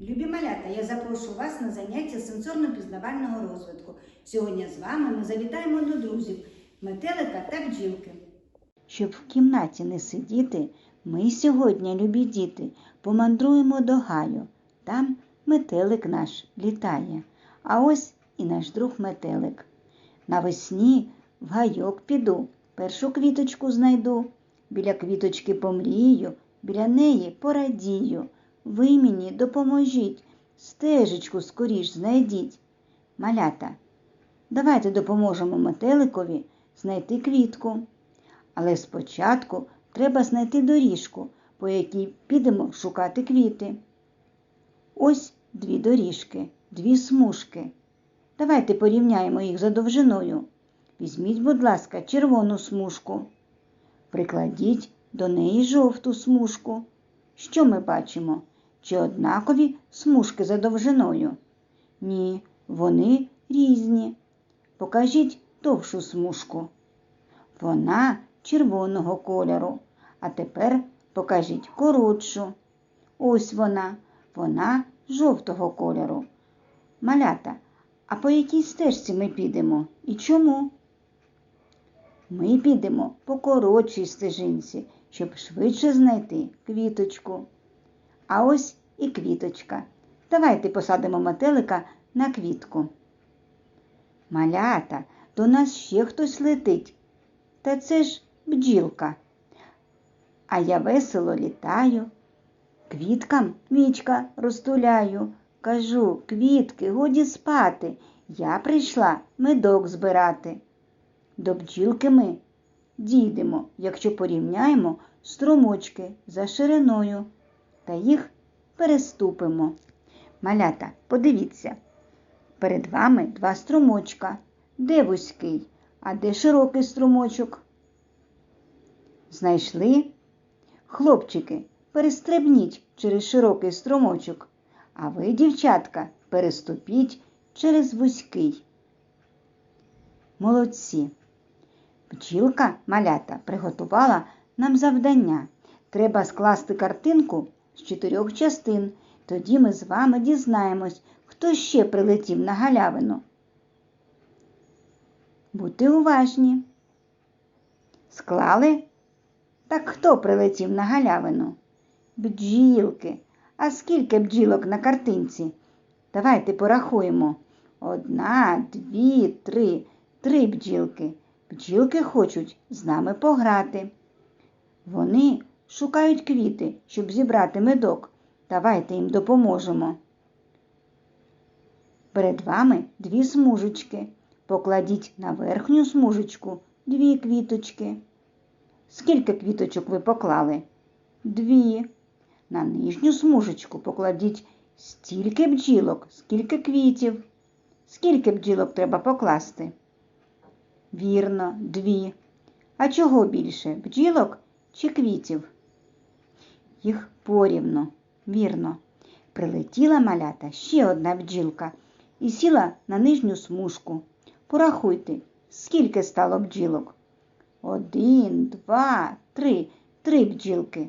Любі малята, я запрошую вас на заняття сенсорно-пізнавального розвитку. Сьогодні з вами ми завітаємо до друзів метелика та бджілки. Щоб в кімнаті не сидіти, ми сьогодні, любі діти, помандруємо до гаю. Там метелик наш літає, а ось і наш друг метелик. Навесні в гайок піду, першу квіточку знайду, біля квіточки помрію, біля неї порадію. Ви мені допоможіть, стежечку скоріш знайдіть. Малята, давайте допоможемо метеликові знайти квітку. Але спочатку треба знайти доріжку, по якій підемо шукати квіти. Ось дві доріжки, дві смужки. Давайте порівняємо їх за довжиною. Візьміть, будь ласка, червону смужку. Прикладіть до неї жовту смужку. Що ми бачимо? Чи однакові смужки за довжиною? Ні, вони різні. Покажіть довшу смужку. Вона червоного кольору. А тепер покажіть коротшу. Ось вона, вона жовтого кольору. Малята, а по якій стежці ми підемо і чому? Ми підемо по коротшій стежинці, щоб швидше знайти квіточку. А ось і квіточка. Давайте посадимо метелика на квітку. Малята, до нас ще хтось летить. Та це ж бджілка. А я весело літаю, квіткам вічка розтуляю. Кажу, квітки, годі спати. Я прийшла медок збирати. До бджілки ми дійдемо, якщо порівняємо струмочки за шириною та їх переступимо. Малята, подивіться, перед вами два струмочка. Де вузький, а де широкий струмочок? Знайшли? Хлопчики, перестрибніть через широкий струмочок, а ви, дівчатка, переступіть через вузький. Молодці. Бджілка малята приготувала нам завдання. Треба скласти картинку з чотирьох частин. Тоді ми з вами дізнаємось, хто ще прилетів на галявину. Будьте уважні. Склали? Так хто прилетів на галявину? Бджілки. А скільки бджілок на картинці? Давайте порахуємо. Одна, дві, три. Три бджілки. Бджілки хочуть з нами пограти. Вони шукають квіти, щоб зібрати медок. Давайте їм допоможемо. Перед вами дві смужечки. Покладіть на верхню смужечку дві квіточки. Скільки квіточок ви поклали? Дві. На нижню смужечку покладіть стільки бджілок, скільки квітів. Скільки бджілок треба покласти? Вірно, дві. А чого більше? Бджілок чи квітів? Їх порівно, вірно. Прилетіла малята ще одна бджілка і сіла на нижню смужку. Порахуйте, скільки стало бджілок. Один, два, три, три бджілки.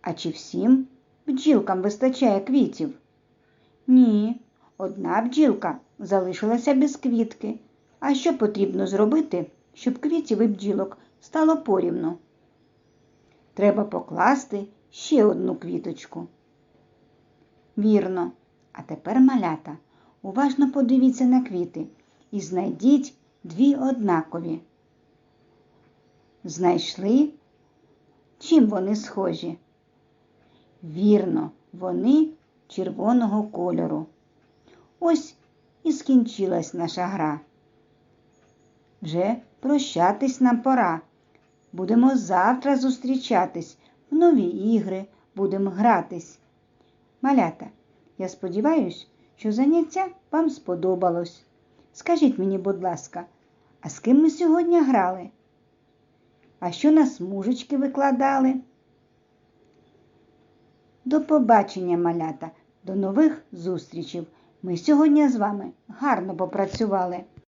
А чи всім бджілкам вистачає квітів? Ні, одна бджілка залишилася без квітки. А що потрібно зробити, щоб квітів і бджілок стало порівну? Треба покласти ще одну квіточку. Вірно. А тепер малята. Уважно подивіться на квіти і знайдіть дві однакові. Знайшли? Чим вони схожі? Вірно, вони червоного кольору. Ось і скінчилась наша гра. Вже прощатись нам пора. Будемо завтра зустрічатись в нові ігри, будемо гратись. Малята, я сподіваюся, що заняття вам сподобалось. Скажіть мені, будь ласка, а з ким ми сьогодні грали? А що на смужечки викладали? До побачення, малята, до нових зустрічей. Ми сьогодні з вами гарно попрацювали.